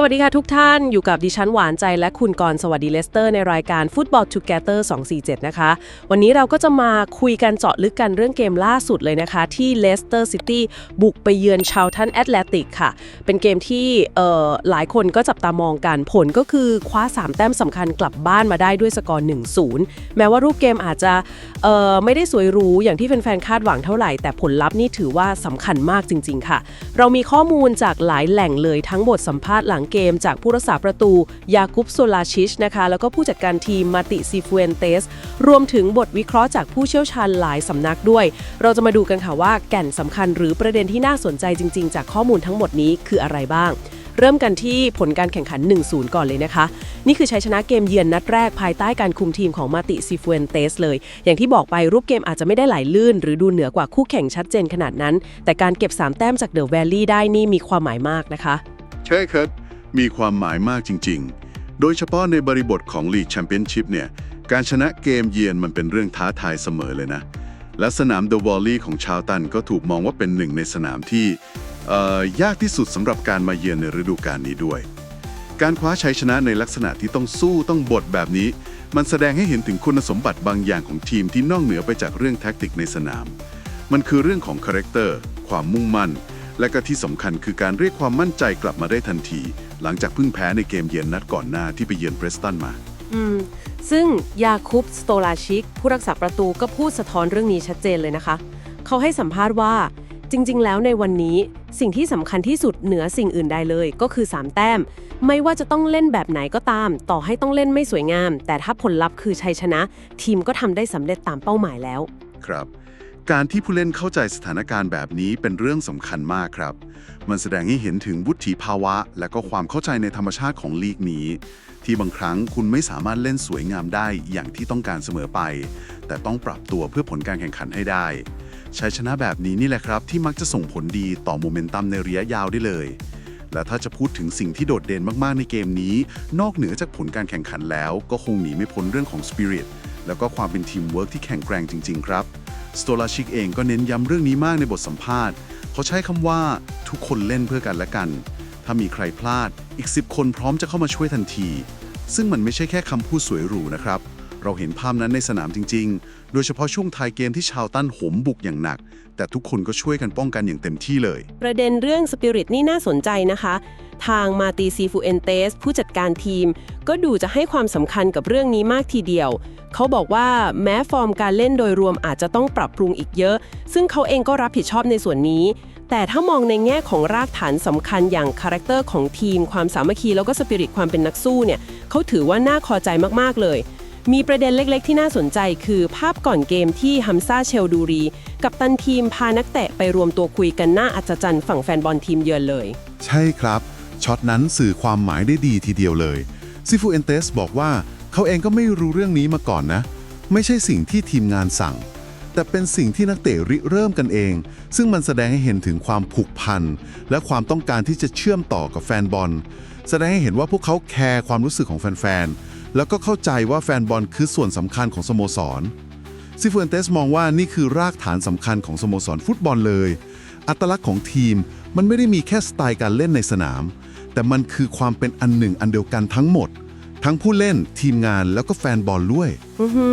สวัสดีค่ะทุกท่านอยู่กับดิฉันหวานใจและคุณกรสวัสดีเลสเตอร์ในรายการ Football Together 247 นะคะ วันนี้เราก็จะมาคุยกันเจาะลึกกันเรื่องเกมล่าสุดเลยนะคะ ที่เลสเตอร์ซิตี้บุกไปเยือนชาวทันแอตแลนติกค่ะ เป็นเกมที่หลายคนก็จับตามองกันผลก็คือคว้า 3 แต้มสำคัญกลับบ้านมาได้ด้วยสกอร์ 1-0 แม้ว่ารูปเกมอาจจะไม่ได้สวยหรูอย่างที่แฟนๆคาดหวังเท่าไหร่ แต่ผลลัพธ์นี่ถือว่าสำคัญมากจริง ๆ ค่ะ เรามีข้อมูลจากหลายแหล่งเลยทั้งบทสัมภาษณ์หลังเกมจากผู้รักษาประตูยาคุปโซลาชิชนะคะแล้วก็ผู้จัดการทีมมาติซิฟูเอนเตสรวมถึงบทวิเคราะห์จากผู้เชี่ยวชาญหลายสำนักด้วย เราจะมาดูกันค่ะว่าแก่นสำคัญหรือประเด็นที่น่าสนใจจริง ๆ จากข้อมูลทั้งหมดนี้คืออะไรบ้างเริ่มกันที่ผลการแข่งขัน 1-0 ก่อนเลยนะคะ นี่คือชัยชนะเกมเยือนนัดแรกภายใต้การคุมทีมของมาติซิฟูเอนเตสเลย อย่างที่บอกไปรูปเกมอาจจะไม่ได้ไหลลื่น หรือดูเหนือกว่าคู่แข่งชัดเจนขนาดนั้น แต่การเก็บ 3 แต้มจากเดอะแวลลี่ได้นี่มีความหมายมากนะคะ ใช่ครับ มีความหมายมากจริง ๆ โดยเฉพาะในบริบทของลีกแชมเปี้ยนชิพเนี่ยการชนะเกมเยือนมันเป็นเรื่องท้าทายเสมอเลยนะ และสนามเดอะวอลลี่ของชาวตันก็ถูกมองว่าเป็นหนึ่งในสนามที่ยากที่สุดสำหรับการมาเยือนในฤดูกาลนี้ด้วย การคว้าชัยชนะในลักษณะที่ต้องสู้ต้องบดแบบนี้ มันแสดงให้เห็นถึงคุณสมบัติบางอย่างของทีมที่นอกเหนือไปจากเรื่องแท็กติกในสนาม มันคือเรื่องของคาแรคเตอร์ ความมุ่งมั่น และก็ที่สำคัญคือการเรียกความมั่นใจกลับมาได้ทันที หลังจากเพิ่งแพ้ในเกมเยือนนัดก่อนหน้าที่ไปเยือนเบรสตันมาอืมซึ่งยาคุปสโตลาชิก ผู้รักษาประตูก็พูดสะท้อนเรื่องนี้ชัดเจนเลยนะคะ เขาให้สัมภาษณ์ว่าจริง ๆ แล้วในวันนี้สิ่งที่สำคัญที่สุดเหนือสิ่งอื่นใดเลย ก็คือ 3 แต้ม ไม่ว่าจะต้องเล่นแบบไหนก็ตาม ต่อให้ต้องเล่นไม่สวยงาม แต่ถ้าผลลัพธ์คือชัยชนะ ทีมก็ทำได้สำเร็จตามเป้าหมายแล้ว ครับ การที่ผู้เล่นเข้าใจสถานการณ์แบบนี้เป็นเรื่องสำคัญมากครับ มันแสดงให้เห็นถึงวุฒิภาวะ และก็ความเข้าใจในธรรมชาติของลีกนี้ ที่บางครั้งคุณไม่สามารถเล่นสวยงามได้อย่างที่ต้องการเสมอไป แต่ต้องปรับตัวเพื่อผลการแข่งขันให้ได้ชัยชนะแบบนี้นี่แหละครับ ที่มักจะส่งผลดีต่อโมเมนตัมในระยะยาวได้เลย และถ้าจะพูดถึงสิ่งที่โดดเด่นมากๆในเกมนี้ นอกเหนือจากผลการแข่งขันแล้ว ก็คงหนีไม่พ้นเรื่องของสปิริตแล้วก็ความเป็นทีมเวิร์กที่แข็งแกร่งจริง ๆ ครับสโตลาชิกเองก็เน้นย้ำเรื่องนี้มากในบทสัมภาษณ์ เขาใช้คำว่าทุกคนเล่นเพื่อกันและกัน ถ้ามีใครพลาด อีก 10 คนพร้อมจะเข้ามาช่วยทันที ซึ่งมันไม่ใช่แค่คำพูดสวยหรูนะครับ เราเห็นภาพนั้นในสนามจริง ๆ โดยเฉพาะช่วงท้ายเกมที่ชาวตั้นโหมบุกอย่างหนัก แต่ทุกคนก็ช่วยกันป้องกันอย่างเต็มที่เลย ประเด็นเรื่องสปิริตนี่น่าสนใจนะคะ ทางมาตีซีฟูเอนเตสผู้จัดการทีม ก็ดูจะให้ความสำคัญกับเรื่องนี้มากทีเดียว เขาบอกว่าแม้ฟอร์มการเล่นโดยรวมอาจจะต้องปรับปรุงอีกเยอะ ซึ่งเขาเองก็รับผิดชอบในส่วนนี้ แต่ถ้ามองในแง่ของรากฐานสำคัญอย่างคาแรคเตอร์ของทีม ความสามัคคีแล้วก็สปิริตความเป็นนักสู้เนี่ยเขาถือว่าน่าพอใจมากๆเลยมีประเด็นเล็กๆ ที่น่าสนใจคือภาพก่อนเกมที่ฮัมซาเชลดูรี กับตันทีมพานักเตะไปรวมตัวคุยกันหน้าอัศจรรย์ฝั่งแฟนบอลทีมเยือนเลย ใช่ครับ ช็อตนั้นสื่อความหมายได้ดีทีเดียวเลย ซิฟูเอนเตสบอกว่าเขาเองก็ไม่รู้เรื่องนี้มาก่อนนะ ไม่ใช่สิ่งที่ทีมงานสั่ง แต่เป็นสิ่งที่นักเตะริเริ่มกันเอง ซึ่งมันแสดงให้เห็นถึงความผูกพัน และความต้องการที่จะเชื่อมต่อกับแฟนบอล แสดงให้เห็นว่าพวกเขาแคร์ความรู้สึกของแฟนๆ แล้วก็เข้าใจว่าแฟนบอลคือส่วนสำคัญของสโมสรซิฟูเอนเตสมองว่านี่คือรากฐานสำคัญของสโมสรฟุตบอลเลย อัตลักษณ์ของทีมมันไม่ได้มีแค่สไตล์การเล่นในสนาม แต่มันคือความเป็นอันหนึ่งอันเดียวกันทั้งหมด ทั้งผู้เล่นทีมงานแล้วก็แฟนบอลด้วย อือหื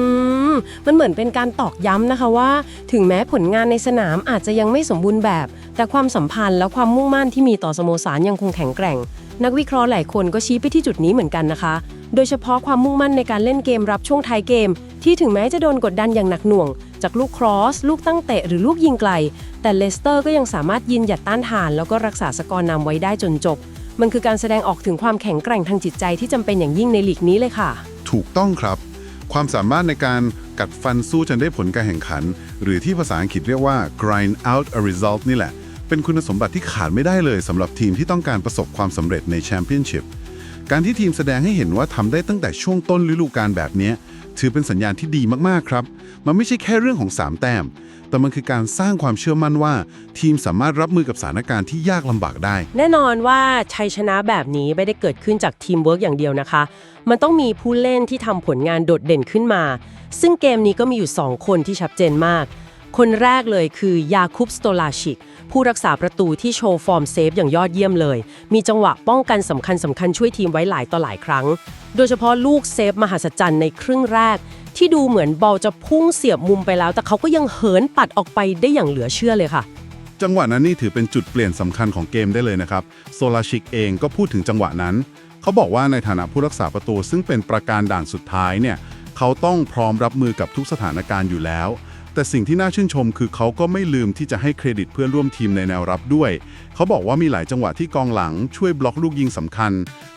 อมันเหมือนเป็นการตอกย้ำนะคะว่า ถึงแม้ผลงานในสนามอาจจะยังไม่สมบูรณ์แบบ แต่ความสัมพันธ์และความมุ่งมั่นที่มีต่อสโมสรยังคงแข็งแกร่ง นักวิเคราะห์หลายคนก็ชี้ไปที่จุดนี้เหมือนกันนะคะ โดยเฉพาะความมุ่งมั่นในการเล่นเกมรับช่วงท้ายเกม ที่ถึงแม้จะโดนกดดันอย่างหนักหน่วง จากลูกครอส ลูกตั้งเตะหรือลูกยิงไกล แต่เลสเตอร์ก็ยังสามารถยืนหยัดต้านทาน แล้วก็รักษาสกอร์นำไว้ได้จนจบ มันคือการแสดงออกถึงความแข็งแกร่งทางจิตใจที่จำเป็นอย่างยิ่งในลีกนี้เลยค่ะ ถูกต้องครับ ความสามารถในการกัดฟันสู้จนได้ผลการแข่งขัน หรือที่ภาษาอังกฤษเรียกว่า grind out a result นี่แหละ เป็นคุณสมบัติที่ขาดไม่ได้เลยสำหรับทีมที่ต้องการประสบความสำเร็จในแชมเปี้ยนชิพการที่ทีมแสดงให้เห็นว่าทำได้ตั้งแต่ช่วงต้นฤดูกาลแบบนี้ถือเป็นสัญญาณที่ดีมากๆครับ มันไม่ใช่แค่เรื่องของ 3 แต้ม แต่มันคือการสร้างความเชื่อมั่นว่า ทีมสามารถรับมือกับสถานการณ์ที่ยากลำบากได้ แน่นอนว่าชัยชนะแบบนี้ไม่ได้เกิดขึ้นจากทีมเวิร์กอย่างเดียวนะคะ มันต้องมีผู้เล่นที่ทำผลงานโดดเด่นขึ้นมา ซึ่งเกมนี้ก็มีอยู่ 2 คนที่ชัดเจนมาก คนแรกเลยคือยาคุปสโตลาชิก ผู้รักษาประตูที่โชว์ฟอร์มเซฟอย่างยอดเยี่ยมเลย มีจังหวะป้องกันสำคัญสำคัญช่วยทีมไว้หลายต่อหลายครั้ง โดยเฉพาะลูกเซฟมหัศจรรย์ในครึ่งแรก ที่ดูเหมือนบอลจะพุ่งเสียบมุมไปแล้ว แต่เขาก็ยังเหินปัดออกไปได้อย่างเหลือเชื่อเลยค่ะ จังหวะนั้นนี่ถือเป็นจุดเปลี่ยนสำคัญของเกมได้เลยนะครับโซลาชิกเองก็พูดถึงจังหวะนั้น เขาบอกว่าในฐานะผู้รักษาประตู ซึ่งเป็นประการด่านสุดท้ายเนี่ยเขาต้องพร้อมรับมือกับทุกสถานการณ์อยู่แล้ว แต่สิ่งที่น่าชื่นชมคือเขาก็ไม่ลืมที่จะให้เครดิตเพื่อนร่วมทีมในแนวรับด้วย เขาบอกว่ามีหลายจังหวะที่กองหลังช่วยบล็อกลูกยิงสำคัญ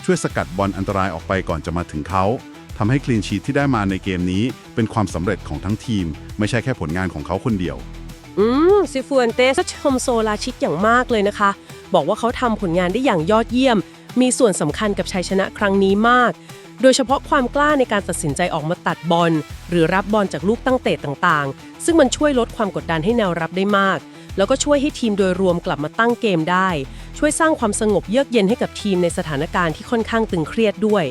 ช่วยสกัดบอลอันตรายออกไปก่อนจะมาถึงเขา ทำให้คลีนชีทที่ได้มาในเกมนี้ เป็นความสำเร็จของทั้งทีม ไม่ใช่แค่ผลงานของเขาคนเดียว อืมซิฟูเอนเตสชมโซลาชิกอย่างมากเลยนะคะ บอกว่าเขาทำผลงานได้อย่างยอดเยี่ยม มีส่วนสำคัญกับชัยชนะครั้งนี้มาก โดยเฉพาะความกล้าในการตัดสินใจออกมาตัดบอล หรือรับบอลจากลูกตั้งเตะต่างๆ ซึ่งมันช่วยลดความกดดันให้แนวรับได้มาก แล้วก็ช่วยให้ทีมโดยรวมกลับมาตั้งเกมได้ ช่วยสร้างความสงบเยือกเย็นให้กับทีมในสถานการณ์ที่ค่อนข้างตึงเครียดด้วย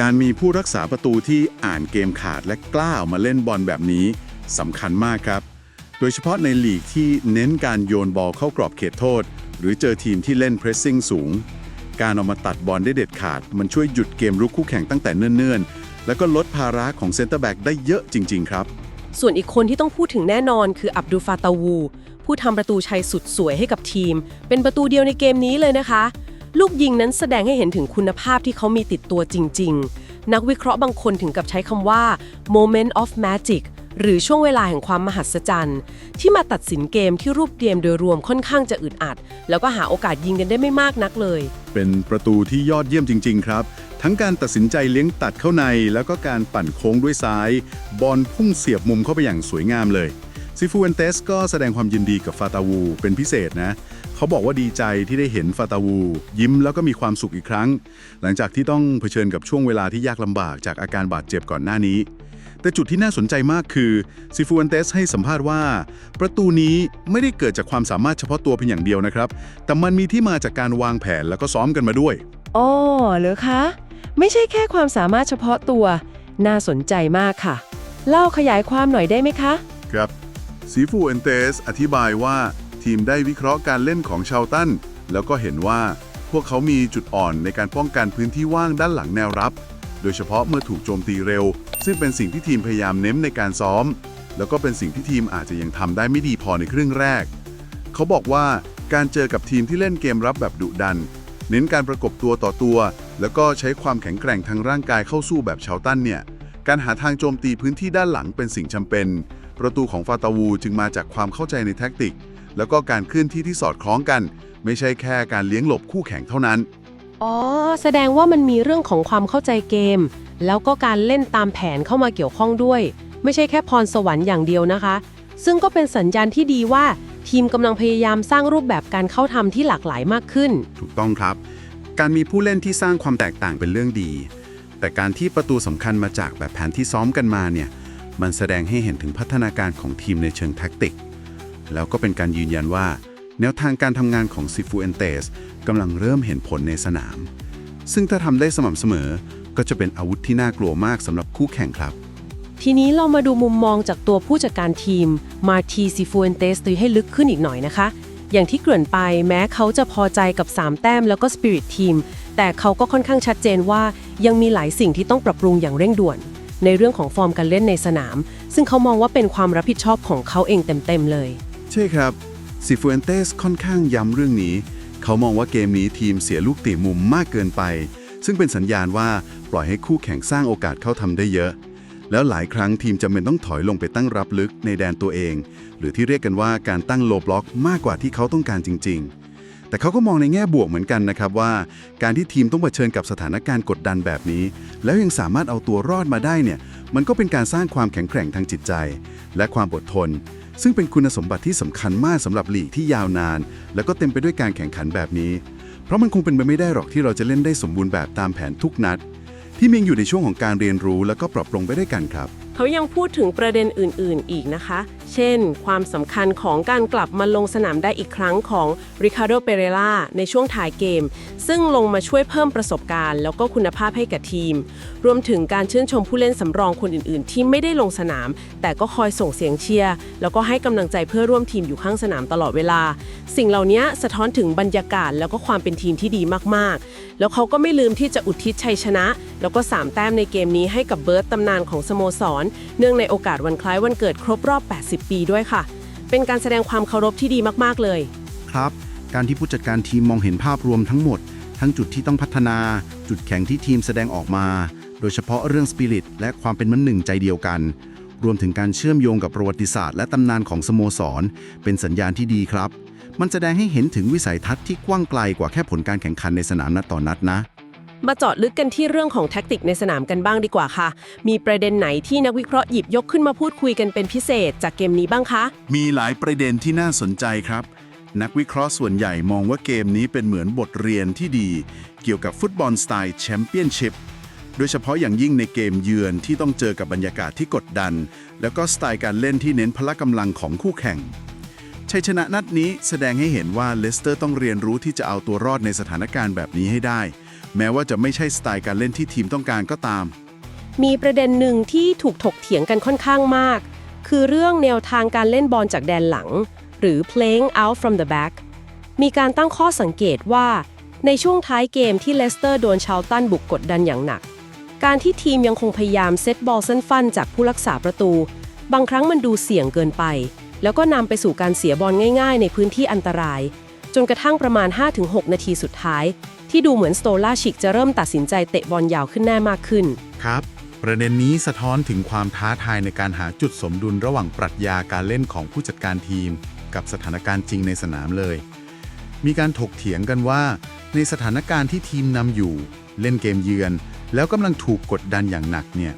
การมีผู้รักษาประตูที่อ่านเกมขาดและกล้าออกมาเล่นบอลแบบนี้สำคัญมากครับ โดยเฉพาะในลีกที่เน้นการโยนบอลเข้ากรอบเขตโทษ หรือเจอทีมที่เล่นเพรสซิ่งสูง การเอามาตัดบอลได้เด็ดขาด มันช่วยหยุดเกมรุกคู่แข่งตั้งแต่เนิ่นๆ แล้วก็ลดภาระของเซนเตอร์แบ็กได้เยอะจริง ๆ ครับ ส่วนอีกคนที่ต้องพูดถึงแน่นอนคืออับดุลฟาตาวู ผู้ทำประตูชัยสุดสวยให้กับทีม เป็นประตูเดียวในเกมนี้เลยนะคะ ลูกยิงนั้นแสดงให้เห็นถึงคุณภาพที่เขามีติดตัวจริง ๆ นักวิเคราะห์บางคนถึงกับใช้คำว่า moment of magic หรือช่วงเวลาแห่งความมหัศจรรย์ ที่มาตัดสินเกมที่รูปเกมโดยรวมค่อนข้างจะอึดอัด แล้วก็หาโอกาสยิงกันได้ไม่มากนักเลย เป็นประตูที่ยอดเยี่ยมจริง ๆ ครับ ทั้งการตัดสินใจเลี้ยงตัดเข้าใน แล้วก็การปั่นโค้งด้วยซ้าย บอลพุ่งเสียบมุมเข้าไปอย่างสวยงามเลยซิฟูเอนเตสก็แสดงความยินดีกับฟาตาวูเป็นพิเศษนะ เขาบอกว่าดีใจที่ได้เห็นฟาตาวู ยิ้มแล้วก็มีความสุขอีกครั้ง หลังจากที่ต้องเผชิญกับช่วงเวลาที่ยากลำบากจากอาการบาดเจ็บก่อนหน้านี้ แต่จุดที่น่าสนใจมากคือซิฟูเอนเตสให้สัมภาษณ์ว่า ประตูนี้ไม่ได้เกิดจากความสามารถเฉพาะตัวเพียงอย่างเดียวนะครับ แต่มันมีที่มาจากการวางแผนแล้วก็ซ้อมกันมาด้วยอ๋อเหรอคะ ไม่ใช่แค่ความสามารถเฉพาะตัว น่าสนใจมากค่ะ เล่าขยายความหน่อยได้ไหมคะ ครับซีฟูเอนเตสอธิบายว่า ทีมได้วิเคราะห์การเล่นของชาวตัน แล้วก็เห็นว่าพวกเขามีจุดอ่อนในการป้องกันพื้นที่ว่างด้านหลังแนวรับ โดยเฉพาะเมื่อถูกโจมตีเร็ว ซึ่งเป็นสิ่งที่ทีมพยายามเน้นในการซ้อม แล้วก็เป็นสิ่งที่ทีมอาจจะยังทำได้ไม่ดีพอในครึ่งแรก เขาบอกว่าการเจอกับทีมที่เล่นเกมรับแบบดุดัน เน้นการประกบตัวต่อตัว แล้วก็ใช้ความแข็งแกร่งทางร่างกายเข้าสู้แบบชาวตันเนี่ยการหาทางโจมตีพื้นที่ด้านหลังเป็นสิ่งจำเป็น ประตูของฟาตาวูจึงมาจากความเข้าใจในแท็กติก แล้วก็การเคลื่อนที่ที่สอดคล้องกัน ไม่ใช่แค่การเลี้ยงหลบคู่แข่งเท่านั้น อ๋อ แสดงว่ามันมีเรื่องของความเข้าใจเกม แล้วก็การเล่นตามแผนเข้ามาเกี่ยวข้องด้วย ไม่ใช่แค่พรสวรรค์อย่างเดียวนะคะ ซึ่งก็เป็นสัญญาณที่ดีว่าทีมกำลังพยายามสร้างรูปแบบการเข้าทำที่หลากหลายมากขึ้น ถูกต้องครับ การมีผู้เล่นที่สร้างความแตกต่างเป็นเรื่องดี แต่การที่ประตูสำคัญมาจากแบบแผนที่ซ้อมกันมาเนี่ย มันแสดงให้เห็นถึงพัฒนาการของทีมในเชิงแท็กติก แล้วก็เป็นการยืนยันว่า แนวทางการทำงานของซิฟูเอนเตสกำลังเริ่มเห็นผลในสนาม ซึ่งถ้าทำได้สม่ำเสมอ ก็จะเป็นอาวุธที่น่ากลัวมากสำหรับคู่แข่งครับ ทีนี้เรามาดูมุมมองจากตัวผู้จัดการทีมมาทีซิฟูเอนเตสตีให้ลึกขึ้นอีกหน่อยนะคะ อย่างที่เกริ่นไปแม้เขาจะพอใจกับ 3 แต้มแล้วก็สปิริตทีมแต่เขาก็ค่อนข้างชัดเจนว่ายังมีหลายสิ่งที่ต้องปรับปรุงอย่างเร่งด่วน ในเรื่องของฟอร์มการเล่นในสนาม ซึ่งเขามองว่าเป็นความรับผิดชอบของเขาเองเต็มๆเลย ใช่ครับซิฟูเอนเตสค่อนข้างย้ำเรื่องนี้ เขามองว่าเกมนี้ทีมเสียลูกตะมุมมากเกินไป ซึ่งเป็นสัญญาณว่าปล่อยให้คู่แข่งสร้างโอกาสเข้าทำได้เยอะ แล้วหลายครั้งทีมจำเป็นต้องถอยลงไปตั้งรับลึกในแดนตัวเอง หรือที่เรียกกันว่าการตั้งโลบล็อกมากกว่าที่เขาต้องการจริง ๆ แต่เขาก็มองในแง่บวกเหมือนกันนะครับว่า การที่ทีมต้องเผชิญกับสถานการณ์กดดันแบบนี้ แล้วยังสามารถเอาตัวรอดมาได้เนี่ยมันก็เป็นการสร้างความแข็งแกร่งทางจิตใจ และความอดทน ซึ่งเป็นคุณสมบัติที่สำคัญมากสำหรับลีกที่ยาวนาน แล้วก็เต็มไปด้วยการแข่งขันแบบนี้ เพราะมันคงเป็นไปไม่ได้หรอกที่เราจะเล่นได้สมบูรณ์แบบตามแผนทุกนัด ที่มีอยู่ในช่วงของการเรียนรู้แล้วก็ปรับปรุงไปด้วยกันครับเขายังพูดถึงประเด็นอื่น ๆ อีกนะคะ เช่น ความสำคัญของการกลับมาลงสนามได้อีกครั้งของริคาร์โด เปเรล่าในช่วงท้ายเกม ซึ่งลงมาช่วยเพิ่มประสบการณ์ แล้วก็คุณภาพให้กับทีม รวมถึงการชื่นชมผู้เล่นสำรองคนอื่น ๆ ที่ไม่ได้ลงสนาม แต่ก็คอยส่งเสียงเชียร์ แล้วก็ให้กำลังใจเพื่อร่วมทีมอยู่ข้างสนามตลอดเวลา สิ่งเหล่านี้สะท้อนถึงบรรยากาศแล้วก็ความเป็นทีมที่ดีมาก ๆ แล้วเขาก็ไม่ลืมที่จะอุทิศชัยชนะ แล้วก็3แต้มในเกมนี้ให้กับเบิร์ตตำนานของสโมสรเนื่องในโอกาสวันคล้ายวันเกิดครบรอบ 80 ปีด้วยค่ะ เป็นการแสดงความเคารพที่ดีมากๆเลย ครับ การที่ผู้จัดการทีมมองเห็นภาพรวมทั้งหมด ทั้งจุดที่ต้องพัฒนา จุดแข็งที่ทีมแสดงออกมา โดยเฉพาะเรื่องสปิริตและความเป็นมันหนึ่งใจเดียวกัน รวมถึงการเชื่อมโยงกับประวัติศาสตร์และตำนานของสโมสร เป็นสัญญาณที่ดีครับ มันแสดงให้เห็นถึงวิสัยทัศน์ที่กว้างไกลกว่าแค่ผลการแข่งขันในสนามนัดต่อนนัดนะ มาเจาะลึกกันที่เรื่องของแท็กติกในสนามกันบ้างดีกว่าค่ะ มีประเด็นไหนที่นักวิเคราะห์หยิบยกขึ้นมาพูดคุยกันเป็นพิเศษจากเกมนี้บ้างคะ มีหลายประเด็นที่น่าสนใจครับ นักวิเคราะห์ส่วนใหญ่มองว่าเกมนี้เป็นเหมือนบทเรียนที่ดี เกี่ยวกับฟุตบอลสไตล์แชมเปี้ยนชิพโดยเฉพาะอย่างยิ่งในเกมเยือนที่ต้องเจอกับบรรยากาศที่กดดัน แล้วก็สไตล์การเล่นที่เน้นพละกำลังของคู่แข่งชัยชนะนัดนี้แสดงให้เห็นว่าเลสเตอร์ต้องเรียนรู้ที่จะเอาตัวรอดในสถานการณ์แบบนี้ให้ได้ แม้ว่าจะไม่ใช่สไตล์การเล่นที่ทีมต้องการก็ตาม มีประเด็นหนึ่งที่ถูกถกเถียงกันค่อนข้างมาก คือเรื่องแนวทางการเล่นบอลจากแดนหลัง หรือ playing out from the back มีการตั้งข้อสังเกตว่า ในช่วงท้ายเกมที่เลสเตอร์โดนชาวตันบุกกดดันอย่างหนัก การที่ทีมยังคงพยายามเซตบอลสั้นๆจากผู้รักษาประตู บางครั้งมันดูเสี่ยงเกินไป แล้วก็นำไปสู่การเสียบอลง่าย ๆ ในพื้นที่อันตราย จนกระทั่งประมาณ 5-6 นาทีสุดท้าย ที่ดูเหมือนสโตล่าชิกจะเริ่มตัดสินใจเตะบอลยาวขึ้นแน่มากขึ้น ครับ ประเด็นนี้สะท้อนถึงความท้าทายในการหาจุดสมดุลระหว่างปรัชญาการเล่นของผู้จัดการทีม กับสถานการณ์จริงในสนามเลย มีการถกเถียงกันว่า ในสถานการณ์ที่ทีมนำอยู่ เล่นเกมเยือน แล้วกำลังถูกกดดันอย่างหนักเนี่ย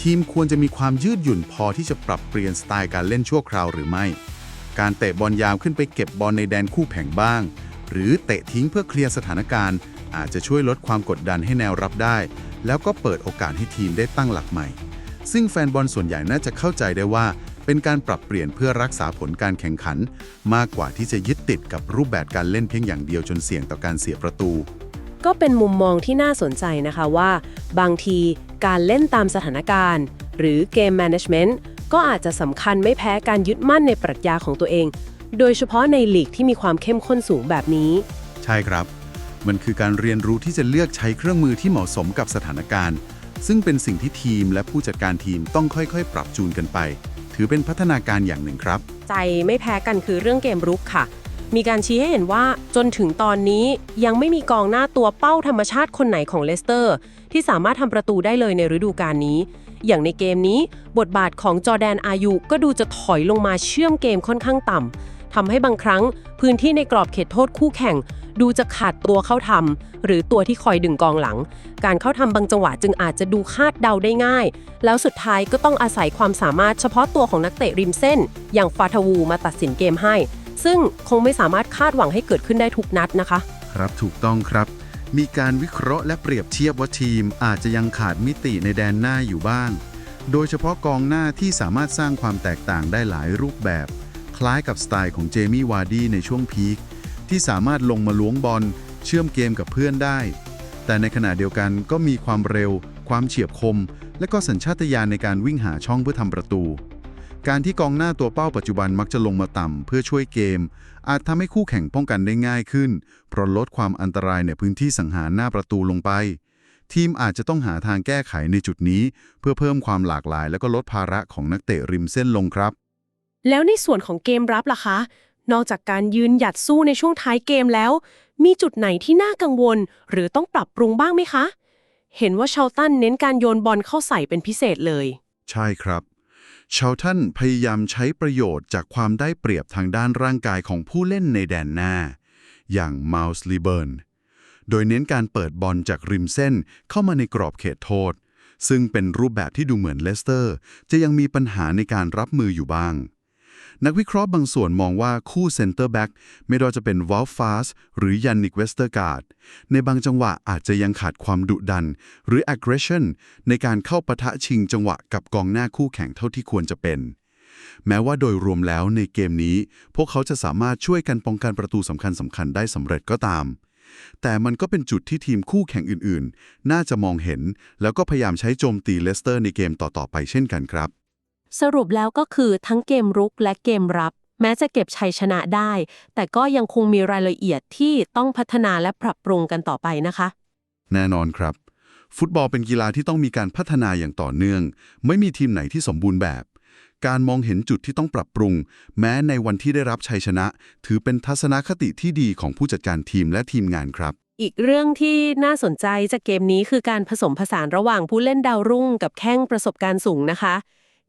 ทีมควรจะมีความยืดหยุ่นพอที่จะปรับเปลี่ยนสไตล์การเล่นชั่วคราวหรือไม่ การเตะบอลยาวขึ้นไปเก็บบอลในแดนคู่แข่งบ้าง หรือเตะทิ้งเพื่อเคลียร์สถานการณ์ อาจจะช่วยลดความกดดันให้แนวรับได้ แล้วก็เปิดโอกาสให้ทีมได้ตั้งหลักใหม่ ซึ่งแฟนบอลส่วนใหญ่น่าจะเข้าใจได้ว่า เป็นการปรับเปลี่ยนเพื่อรักษาผลการแข่งขัน มากกว่าที่จะยึดติดกับรูปแบบการเล่นเพียงอย่างเดียวจนเสี่ยงต่อการเสียประตู ก็เป็นมุมมองที่น่าสนใจนะคะว่า บางทีการเล่นตามสถานการณ์ หรือเกมแมネจเมนต์ ก็อาจจะสำคัญไม่แพ้การยึดมั่นในปรัชญาของตัวเอง โดยเฉพาะในลีกที่มีความเข้มข้นสูงแบบนี้ ใช่ครับ มันคือการเรียนรู้ที่จะเลือกใช้เครื่องมือที่เหมาะสมกับสถานการณ์ ซึ่งเป็นสิ่งที่ทีมและผู้จัดการทีมต้องค่อยๆ ปรับจูนกันไป ถือเป็นพัฒนาการอย่างหนึ่งครับ ใจไม่แพ้กันคือเรื่องเกมรุกค่ะ มีการชี้ให้เห็นว่าจนถึงตอนนี้ยังไม่มีกองหน้าตัวเป้าธรรมชาติคนไหนของเลสเตอร์ ที่สามารถทำประตูได้เลยในฤดูกาลนี้ อย่างในเกมนี้ บทบาทของจอแดนอายุก็ดูจะถอยลงมาเชื่อมเกมค่อนข้างต่ำทำให้บางครั้ง พื้นที่ในกรอบเขตโทษคู่แข่ง ดูจะขาดตัวเข้าทำหรือตัวที่คอยดึงกองหลัง การเข้าทำบางจังหวะจึงอาจจะดูคาดเดาได้ง่าย แล้วสุดท้ายก็ต้องอาศัยความสามารถเฉพาะตัวของนักเตะริมเส้น อย่างฟาทาวูมาตัดสินเกมให้ ซึ่งคงไม่สามารถคาดหวังให้เกิดขึ้นได้ทุกนัดนะคะ ครับถูกต้องครับ มีการวิเคราะห์และเปรียบเทียบว่าทีมอาจจะยังขาดมิติในแดนหน้าอยู่บ้าง โดยเฉพาะกองหน้าที่สามารถสร้างความแตกต่างได้หลายรูปแบบ คล้ายกับสไตล์ของเจมี่วาร์ดีในช่วงพีคที่สามารถลงมาล้วงบอลเชื่อมเกมกับเพื่อนได้ แต่ในขณะเดียวกันก็มีความเร็ว ความเฉียบคม และก็สัญชาตญาณในการวิ่งหาช่องเพื่อทำประตู การที่กองหน้าตัวเป้าปัจจุบันมักจะลงมาต่ำเพื่อช่วยเกม อาจทำให้คู่แข่งป้องกันได้ง่ายขึ้น เพราะลดความอันตรายในพื้นที่สังหารหน้าประตูลงไป ทีมอาจจะต้องหาทางแก้ไขในจุดนี้ เพื่อเพิ่มความหลากหลาย และก็ลดภาระของนักเตะริมเส้นลงครับ แล้วในส่วนของเกมรับล่ะคะ นอกจากการยืนหยัดสู้ในช่วงท้ายเกมแล้ว มีจุดไหนที่น่ากังวล หรือต้องปรับปรุงบ้างไหมคะ เห็นว่าเชลตันเน้นการโยนบอลเข้าใส่เป็นพิเศษเลย ใช่ครับ ชาวท่านพยายามใช้ประโยชน์จากความได้เปรียบทางด้านร่างกายของผู้เล่นในแดนหน้า อย่างมาลส์ลีเบิร์นโดยเน้นการเปิดบอลจากริมเส้นเข้ามาในกรอบเขตโทษ ซึ่งเป็นรูปแบบที่ดูเหมือนเลสเตอร์ จะยังมีปัญหาในการรับมืออยู่บ้าง นักวิเคราะห์บางส่วนมองว่าคู่เซนเตอร์แบ็กไม่ว่าจะเป็นวอลฟาสหรือยันนิกเวสเตอร์การ์ดในบางจังหวะอาจจะยังขาดความดุดัน หรือ aggression ในการเข้าปะทะชิงจังหวะกับกองหน้าคู่แข่งเท่าที่ควรจะเป็น แม้ว่าโดยรวมแล้วในเกมนี้ พวกเขาจะสามารถช่วยกันป้องกันประตูสำคัญสำคัญๆได้สำเร็จก็ตาม แต่มันก็เป็นจุดที่ทีมคู่แข่งอื่น ๆ น่าจะมองเห็น แล้วก็พยายามใช้โจมตีเลสเตอร์ในเกมต่อๆไปเช่นกันครับ สรุปแล้วก็คือทั้งเกมรุกและเกมรับ แม้จะเก็บชัยชนะได้ แต่ก็ยังคงมีรายละเอียดที่ต้องพัฒนาและปรับปรุงกันต่อไปนะคะ แน่นอนครับ ฟุตบอลเป็นกีฬาที่ต้องมีการพัฒนาอย่างต่อเนื่อง ไม่มีทีมไหนที่สมบูรณ์แบบ การมองเห็นจุดที่ต้องปรับปรุง แม้ในวันที่ได้รับชัยชนะ ถือเป็นทัศนคติที่ดีของผู้จัดการทีมและทีมงานครับอีกเรื่องที่น่าสนใจจากเกมนี้คือการผสมผสานระหว่างผู้เล่นดาวรุ่งกับแข้งประสบการณ์สูงนะคะเ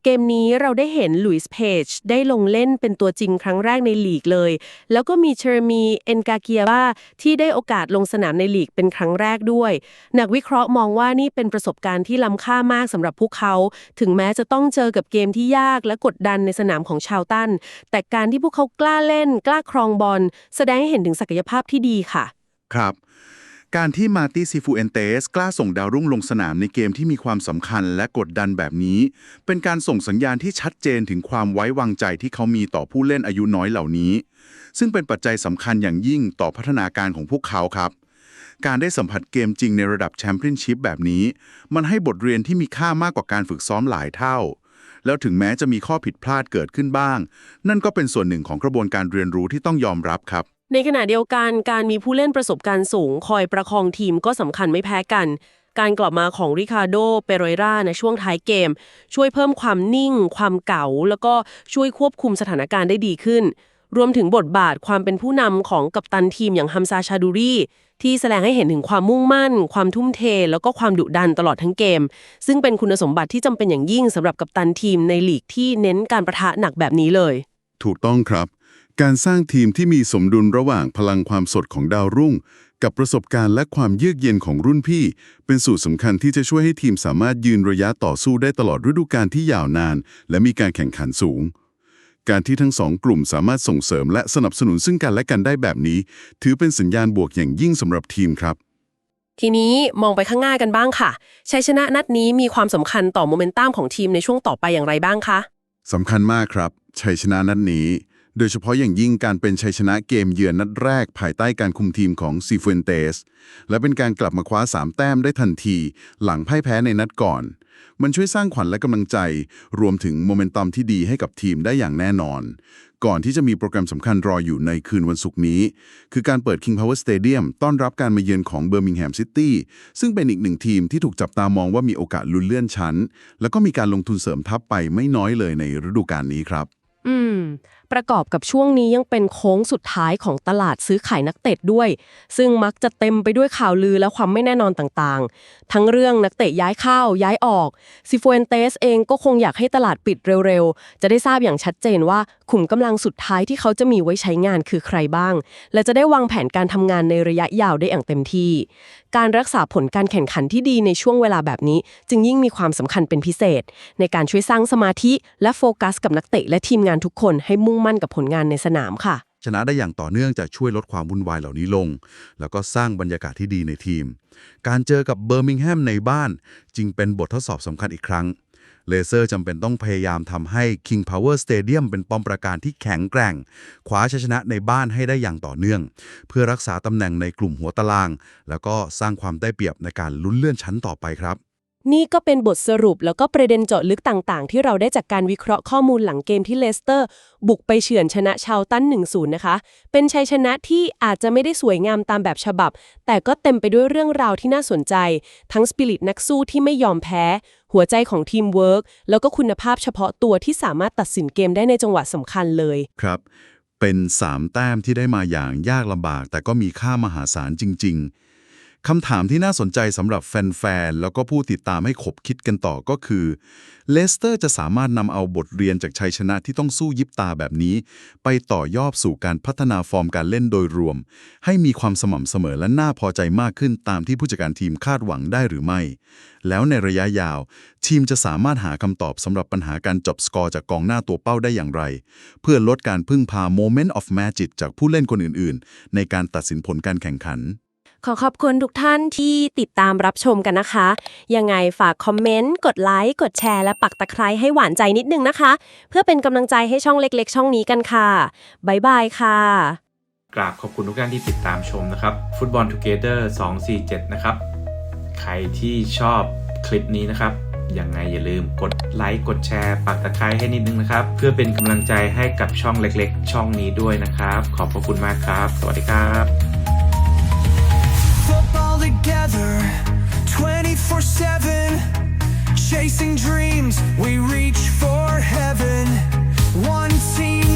กมนี้เราได้เห็นลุยส์เพจได้ลงเล่นเป็นตัวจริงครั้งแรกในลีกเลย แล้วก็มีเชอร์มีเอนกาเกียบาที่ได้โอกาสลงสนามในลีกเป็นครั้งแรกด้วย นักวิเคราะห์มองว่านี่เป็นประสบการณ์ที่ล้ำค่ามากสำหรับพวกเขา ถึงแม้จะต้องเจอกับเกมที่ยากและกดดันในสนามของชาวตัน แต่การที่พวกเขากล้าเล่น กล้าครองบอลแสดงให้เห็นถึงศักยภาพที่ดีค่ะ ครับ การที่มาติซิฟูเอนเตสกล้าส่งดาวรุ่งลงสนามในเกมที่มีความสำคัญและกดดันแบบนี้ เป็นการส่งสัญญาณที่ชัดเจนถึงความไว้วางใจที่เขามีต่อผู้เล่นอายุน้อยเหล่านี้ ซึ่งเป็นปัจจัยสำคัญอย่างยิ่งต่อพัฒนาการของพวกเขาครับ การได้สัมผัสเกมจริงในระดับแชมเปี้ยนชิพแบบนี้ มันให้บทเรียนที่มีค่ามากกว่าการฝึกซ้อมหลายเท่า แล้วถึงแม้จะมีข้อผิดพลาดเกิดขึ้นบ้าง นั่นก็เป็นส่วนหนึ่งของกระบวนการเรียนรู้ที่ต้องยอมรับครับ ในขณะเดียวกันการมีผู้เล่นประสบการณ์สูง คอยประคองทีมก็สำคัญไม่แพ้กัน การกลับมาของริคาร์โดเปโรราในช่วงท้ายเกม ช่วยเพิ่มความนิ่ง ความเก๋า แล้วก็ช่วยควบคุมสถานการณ์ได้ดีขึ้น รวมถึงบทบาทความเป็นผู้นำของกัปตันทีมอย่างฮัมซาชาดูรีที่แสดงให้เห็นถึงความมุ่งมั่น ความทุ่มเท แล้วก็ความดุดันตลอดทั้งเกม ซึ่งเป็นคุณสมบัติที่จำเป็นอย่างยิ่งสำหรับกัปตันทีมในลีกที่เน้นการประทะหนักแบบนี้เลย ถูกต้องครับ การสร้างทีมที่มีสมดุลระหว่างพลังความสดของดาวรุ่ง กับประสบการณ์และความเยือกเย็นของรุ่นพี่ เป็นสูตรสำคัญที่จะช่วยให้ทีมสามารถยืนระยะต่อสู้ได้ตลอดฤดูกาลที่ยาวนาน และมีการแข่งขันสูง การที่ทั้งสองกลุ่มสามารถส่งเสริมและสนับสนุนซึ่งกันและกันได้แบบนี้ ถือเป็นสัญญาณบวกอย่างยิ่งสำหรับทีมครับทีนี้มองไปข้างหน้ากันบ้างค่ะ ชัยชนะนัดนี้มีความสำคัญต่อโมเมนตัมของทีมในช่วงต่อไปอย่างไรบ้างคะสำคัญมากครับ ชัยชนะนัดนี้ โดยเฉพาะอย่างยิ่งการเป็นชัยชนะเกมเยือนนัดแรกภายใต้การคุมทีมของซีฟูเอนเตสและเป็นการกลับมาคว้า 3 แต้มได้ทันที หลังพ่ายแพ้ในนัดก่อน มันช่วยสร้างขวัญและกำลังใจ รวมถึงโมเมนตัมที่ดีให้กับทีมได้อย่างแน่นอน ก่อนที่จะมีโปรแกรมสำคัญรออยู่ในคืนวันศุกร์นี้ คือการเปิด King Power Stadium ต้อนรับการมาเยือนของเบอร์มิงแฮมซิตี้ซึ่งเป็นอีกหนึ่งทีมที่ถูกจับตามองว่ามีโอกาสลุ้นเลื่อนชั้น แล้วก็มีการลงทุนเสริมทัพไปไม่น้อยเลยในฤดูกาลนี้ครับ อืมประกอบกับช่วงนี้ยังเป็นโค้งสุดท้ายของตลาดซื้อขายนักเตะด้วย ซึ่งมักจะเต็มไปด้วยข่าวลือและความไม่แน่นอนต่างๆ ทั้งเรื่องนักเตะย้ายเข้าย้ายออกซิฟ u เอนเตสเองก็คงอยากให้ตลาดปิดเร็วๆ จะได้ทราบอย่างชัดเจนว่าขุมกำลังสุดท้ายที่เขาจะมีไว้ใช้งานคือใครบ้าง และจะได้วางแผนการทำงานในระยะยาวได้อย่างเต็มที่ การรักษาผลการแข่งขันที่ดีในช่วงเวลาแบบนี้ จึงยิ่งมีความสำคัญเป็นพิเศษ ในการช่วยสร้างสมาธิและโฟกัสกับนักเตะและทีมงานทุกคนให้มุ่งมั่นกับผลงานในสนามค่ะ ชนะได้อย่างต่อเนื่องจะช่วยลดความวุ่นวายเหล่านี้ลง แล้วก็สร้างบรรยากาศที่ดีในทีม การเจอกับเบอร์มิงแฮมในบ้าน จึงเป็นบททดสอบสำคัญอีกครั้งเลเซอร์จำเป็นต้องพยายามทำให้ King Power Stadium เป็นป้อมปราการที่แข็งแกร่ง คว้าชัยชนะในบ้านให้ได้อย่างต่อเนื่อง เพื่อรักษาตำแหน่งในกลุ่มหัวตาราง แล้วก็สร้างความได้เปรียบในการลุ้นเลื่อนชั้นต่อไปครับ นี่ก็เป็นบทสรุปแล้วก็ประเด็นเจาะลึกต่างๆ ที่เราได้จากการวิเคราะห์ข้อมูลหลังเกมที่เลสเตอร์ บุกไปเฉือนชนะชาวตัน1-0 นะคะ เป็นชัยชนะที่อาจจะไม่ได้สวยงามตามแบบฉบับ แต่ก็เต็มไปด้วยเรื่องราวที่น่าสนใจ ทั้งสปิริตนักสู้ที่ไม่ยอมแพ้ หัวใจของทีมเวิร์กแล้วก็คุณภาพเฉพาะตัวที่สามารถตัดสินเกมได้ในจังหวะสำคัญเลยครับเป็น3แต้มที่ได้มาอย่างยากลำบาก แต่ก็มีค่ามหาศาลจริง ๆ คำถามที่น่าสนใจสำหรับแฟนๆ แล้วก็ผู้ติดตามให้ขบคิดกันต่อก็คือ เลสเตอร์จะสามารถนำเอาบทเรียนจากชัยชนะที่ต้องสู้ยิบตาแบบนี้ ไปต่อยอดสู่การพัฒนาฟอร์มการเล่นโดยรวม ให้มีความสม่ำเสมอและน่าพอใจมากขึ้นตามที่ผู้จัดการทีมคาดหวังได้หรือไม่ แล้วในระยะยาว ทีมจะสามารถหาคำตอบสำหรับปัญหาการจบสกอร์จากกองหน้าตัวเป้าได้อย่างไร เพื่อลดการพึ่งพา Moment of Magic จากผู้เล่นคนอื่นๆ ในการตัดสินผลการแข่งขัน ขอขอบคุณทุกท่านที่ติดตามรับชมกันนะคะ ยังไงฝากคอมเมนต์ กดไลค์ กดแชร์ และปักตะไคร้ให้หวานใจนิดนึงนะคะ เพื่อเป็นกำลังใจให้ช่องเล็ก ๆ ช่องนี้กันค่ะบ๊ายบายค่ะกราบขอบคุณทุกท่านที่ติดตามชมนะครับฟุตบอลทูเกเตอร์247 นะครับ ใครที่ชอบคลิปนี้นะครับยังไงอย่าลืมกดไลค์กดแชร์ปักตะไคร้ให้นิดนึงนะครับ เพื่อเป็นกำลังใจให้กับช่องเล็กๆ ช่องนี้ด้วยนะครับ ขอบพระคุณมากครับ สวัสดีครับ together 24 7, chasing dreams, we reach for heaven. One team.